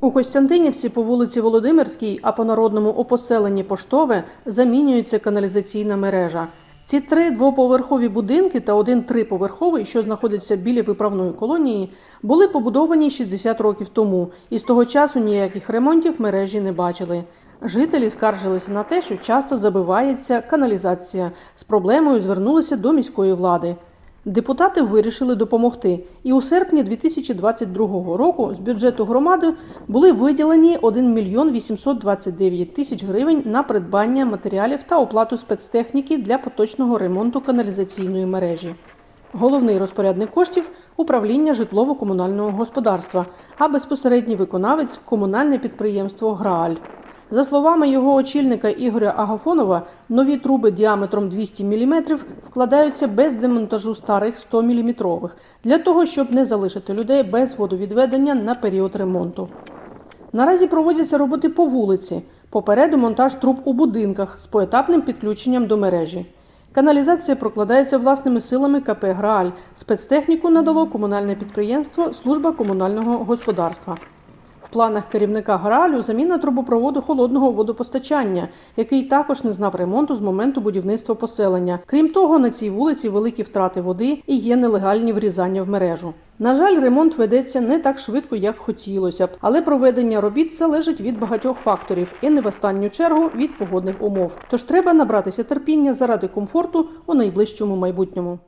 У Костянтинівці по вулиці Володимирській, а по народному у поселенні Поштове замінюється каналізаційна мережа. Ці три двоповерхові будинки та один триповерховий, що знаходиться біля виправної колонії, були побудовані 60 років тому, і з того часу ніяких ремонтів мережі не бачили. Жителі скаржилися на те, що часто забивається каналізація. З проблемою звернулися до міської влади. Депутати вирішили допомогти, і у серпні 2022 року з бюджету громади були виділені 1 мільйон 829 тисяч гривень на придбання матеріалів та оплату спецтехніки для поточного ремонту каналізаційної мережі. Головний розпорядник коштів управління житлово-комунального господарства, а безпосередній виконавець комунальне підприємство Грааль. За словами його очільника Ігоря Агафонова, нові труби діаметром 200 мм вкладаються без демонтажу старих 100 мм для того, щоб не залишити людей без водовідведення на період ремонту. Наразі проводяться роботи по вулиці. Попереду монтаж труб у будинках з поетапним підключенням до мережі. Каналізація прокладається власними силами КП Грааль. Спецтехніку надало комунальне підприємство Служба комунального господарства. Планах керівника Граалю заміна трубопроводу холодного водопостачання, який також не знав ремонту з моменту будівництва поселення. Крім того, на цій вулиці великі втрати води і є нелегальні врізання в мережу. На жаль, ремонт ведеться не так швидко, як хотілося б, але проведення робіт залежить від багатьох факторів і не в останню чергу від погодних умов. Тож треба набратися терпіння заради комфорту у найближчому майбутньому.